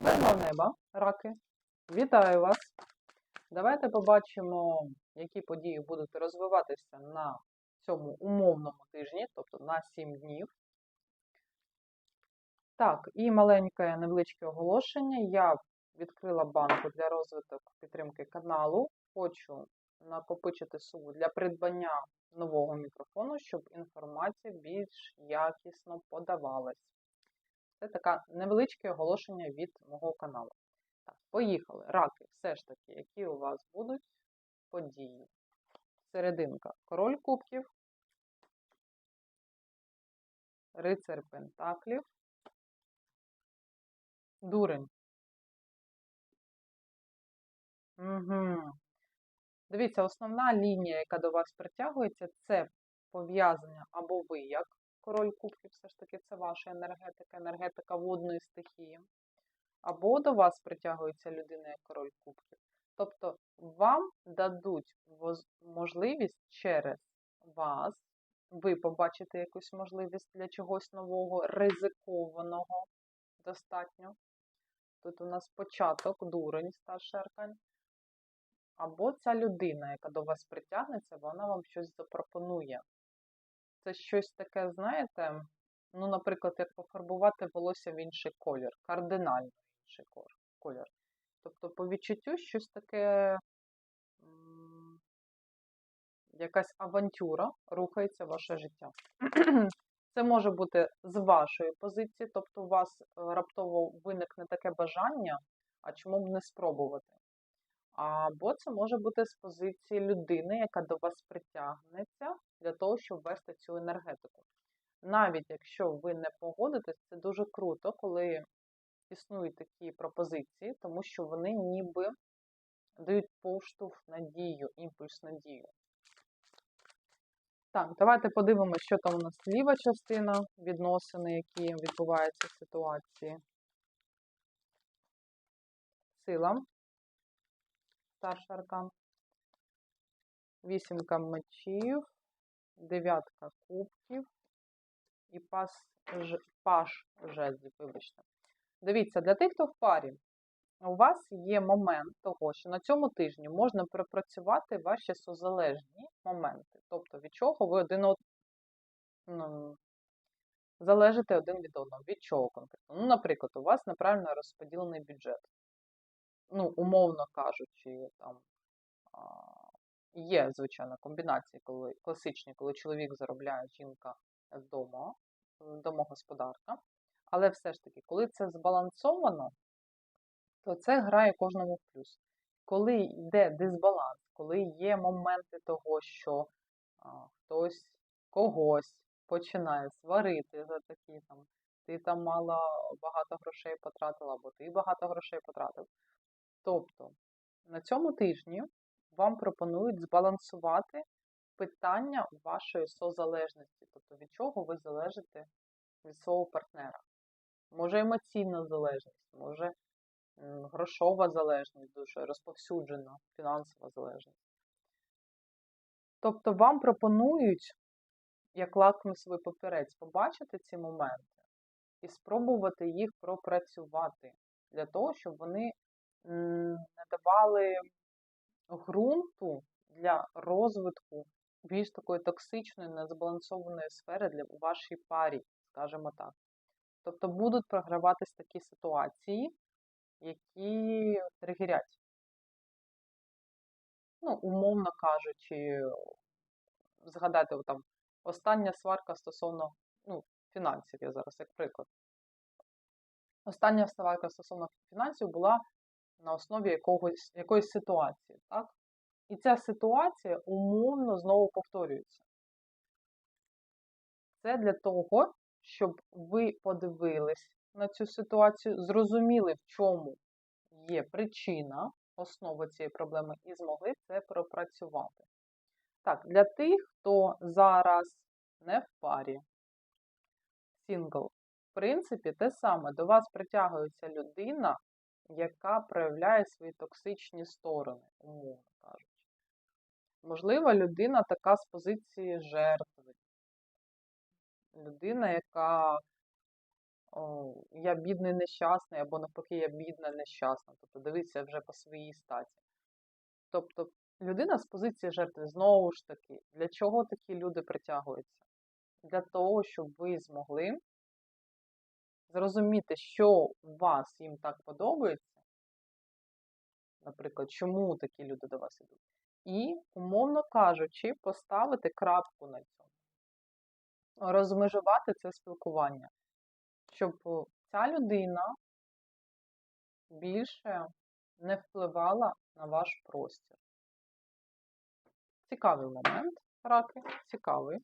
Мирного неба, раки. Вітаю вас! Давайте побачимо, які події будуть розвиватися на цьому умовному тижні, тобто на 7 днів. Так, і маленьке невеличке оголошення. Я відкрила банку для розвиток підтримки каналу. Хочу накопичити суму для придбання нового мікрофону, щоб інформація більш якісно подавалась. Це таке невеличке оголошення від мого каналу. Так, поїхали. Раки, все ж таки, які у вас будуть події. Серединка. Король кубків, рицар пентаклів, дурень. Угу. Дивіться, основна лінія, яка до вас притягується, це пов'язання або ви як король кубків, все ж таки, це ваша енергетика, енергетика водної стихії. Або до вас притягується людина як король кубків. Тобто вам дадуть можливість через вас, ви побачите якусь можливість для чогось нового, ризикованого достатньо. Тут у нас початок, дурень, старший аркань. Або ця людина, яка до вас притягнеться, вона вам щось запропонує. Це щось таке, знаєте, ну, наприклад, як пофарбувати волосся в інший колір, кардинально інший колір. Тобто, по відчуттю щось таке, якась авантюра рухається в ваше життя. Це може бути з вашої позиції, тобто у вас е, раптово виникне таке бажання, а чому б не спробувати? Або це може бути з позиції людини, яка до вас притягнеться для того, щоб ввести цю енергетику. Навіть якщо ви не погодитесь, це дуже круто, коли існують такі пропозиції, тому що вони ніби дають поштовх надію, імпульс надію. Так, давайте подивимося, що там у нас ліва частина, відносини, які відбуваються в ситуації. Сила. Старший аркан. Вісімка мечів, дев'ятка кубків і пас, ж, паш жезлів, вибачте. Дивіться, для тих, хто в парі, у вас є момент того, що на цьому тижні можна пропрацювати ваші созалежні моменти. Тобто, від чого ви один од... ну, залежите один від одного. Від чого конкретно? Ну, наприклад, у вас неправильно розподілений бюджет. Ну, умовно кажучи, там є, звичайно, комбінації, коли класичні, коли чоловік заробляє, жінка вдома, домогосподарка. Але все ж таки, коли це збалансовано, то це грає кожному в плюс. Коли йде дисбаланс, коли є моменти того, що а, хтось когось починає сварити за такі там, ти там мало багато грошей потратила, або ти багато грошей потратив. Тобто на цьому тижні вам пропонують збалансувати питання вашої созалежності, тобто від чого ви залежите від свого партнера. Може емоційна залежність, може грошова залежність, дуже розповсюджена, фінансова залежність. Тобто вам пропонують, як лакмусовий папірець, побачити ці моменти і спробувати їх пропрацювати для того, щоб вони м, не давали ґрунту для розвитку більш такої токсичної, незбалансованої сфери для вашій парі, скажімо так. Тобто будуть програватись такі ситуації, які тригерять. Ну, умовно кажучи, згадайте там остання сварка стосовно ну, фінансів, я зараз як приклад. Остання сварка стосовно фінансів була на основі якогось, якоїсь ситуації, так? І ця ситуація умовно знову повторюється. Це для того, щоб ви подивились на цю ситуацію, зрозуміли, в чому є причина, основа цієї проблеми, і змогли це пропрацювати. Так, для тих, хто зараз не в парі, сингл, в принципі, те саме, до вас притягується людина, яка проявляє свої токсичні сторони, умовно кажучи. Можливо, людина така з позиції жертви. Людина, яка о, я бідний нещасний, або навпаки, я бідна нещасна. Тобто дивіться вже по своїй статі. Тобто людина з позиції жертви знову ж таки, для чого такі люди притягуються? Для того, щоб ви змогли зрозуміти, що у вас їм так подобається, наприклад, чому такі люди до вас йдуть, і, умовно кажучи, поставити крапку на цьому, розмежувати це спілкування, щоб ця людина більше не впливала на ваш простір. Цікавий момент, раки, цікавий.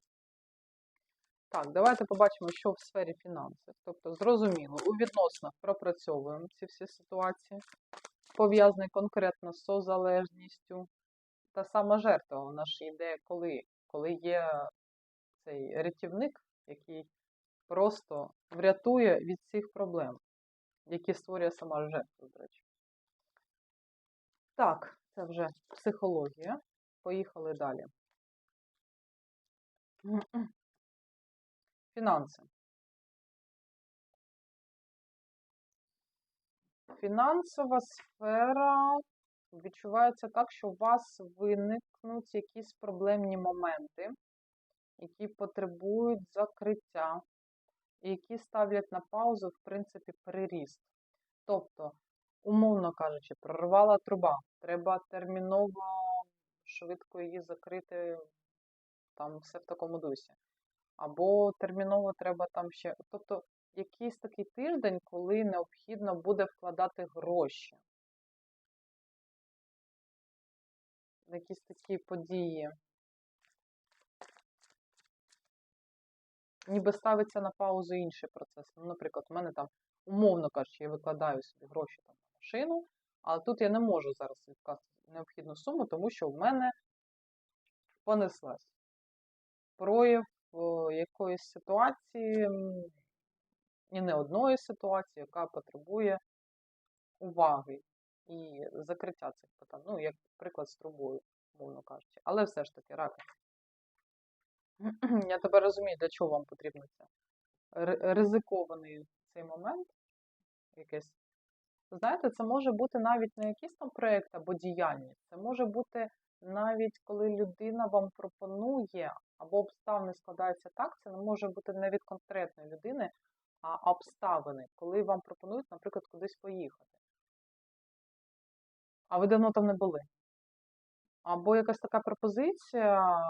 Так, давайте побачимо, що в сфері фінансів. Тобто, зрозуміло, у відносинах пропрацьовуємо ці всі ситуації, пов'язані конкретно з созалежністю. Та сама жертва у нас ж йде коли? Коли є цей рятівник, який просто врятує від цих проблем, які створює сама жертва, до речі. Так, це вже психологія. Поїхали далі. Фінанси. Фінансова сфера відчувається так, що у вас виникнуть якісь проблемні моменти, які потребують закриття, і які ставлять на паузу, в принципі, переріст. Тобто, умовно кажучи, прорвала труба, треба терміново швидко її закрити, там все в такому дусі. Або терміново треба там ще. Тобто якийсь такий тиждень, коли необхідно буде вкладати гроші. Якісь такі події. Ніби ставиться на паузу інший процес. Ну, наприклад, у мене там, умовно кажучи, я викладаю собі гроші там на машину, але тут я не можу зараз відкласти необхідну суму, тому що в мене понеслась. Прояв якоїсь ситуації, і не одної ситуації, яка потребує уваги і закриття цих питань. Ну, як приклад з трубою, мовно кажучи. Але все ж таки, раки. Я тепер розумію, для чого вам потрібно це. Ризикований цей момент якийсь. Знаєте, це може бути навіть не якийсь там проєкт або діяльність. Це може бути навіть коли людина вам пропонує, або обставини складаються так, це не може бути не від конкретної людини, а обставини, коли вам пропонують, наприклад, кудись поїхати. А ви давно там не були. Або якась така пропозиція,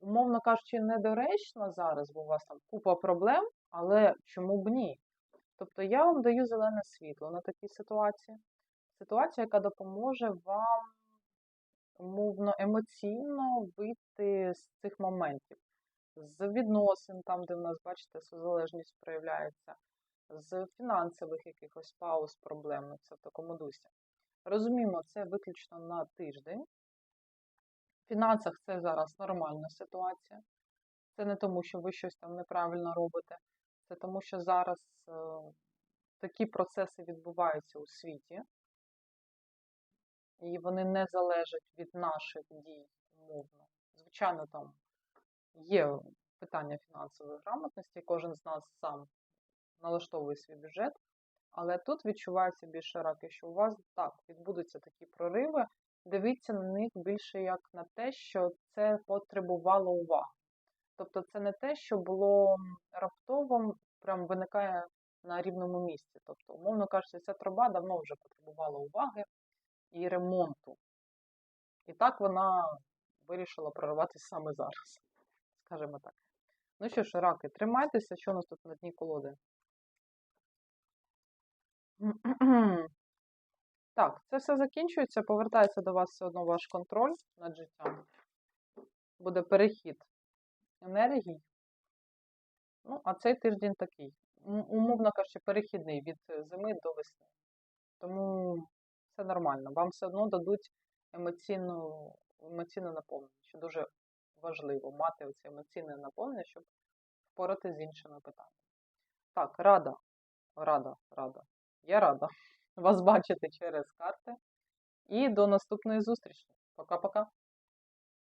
умовно кажучи, недоречна зараз, бо у вас там купа проблем, але чому б ні? Тобто я вам даю зелене світло на такій ситуації. Ситуація, яка допоможе вам умовно емоційно вийти з цих моментів, з відносин, там, де в нас, бачите, созалежність проявляється, з фінансових якихось пауз проблемних, це в такому дусі. Розуміємо, це виключно на тиждень. В фінансах це зараз нормальна ситуація. Це не тому, що ви щось там неправильно робите. Це тому, що зараз е, такі процеси відбуваються у світі, і вони не залежать від наших дій умовно. Звичайно, там є питання фінансової грамотності, кожен з нас сам налаштовує свій бюджет, але тут відчувається більше раки, що у вас так відбудуться такі прориви. Дивіться на них більше як на те, що це потребувало уваги. Тобто це не те, що було раптово, прям виникає на рівному місці. Тобто, умовно кажучи, ця труба давно вже потребувала уваги і ремонту. І так вона вирішила прорватися саме зараз, скажімо так. Ну що ж, раки, тримайтеся, що у нас тут на дні колоди. Так, це все закінчується, повертається до вас все одно ваш контроль над життям. Буде перехід енергій. Ну, а цей тиждень такий. Умовно кажучи, перехідний від зими до весни. Тому все нормально. Вам все одно дадуть емоційну, емоційне наповнення, що дуже важливо мати це емоційне наповнення, щоб впорати з іншими питаннями. Так, рада, рада, рада. Я рада вас бачити через карти. І до наступної зустрічі. Пока-пока.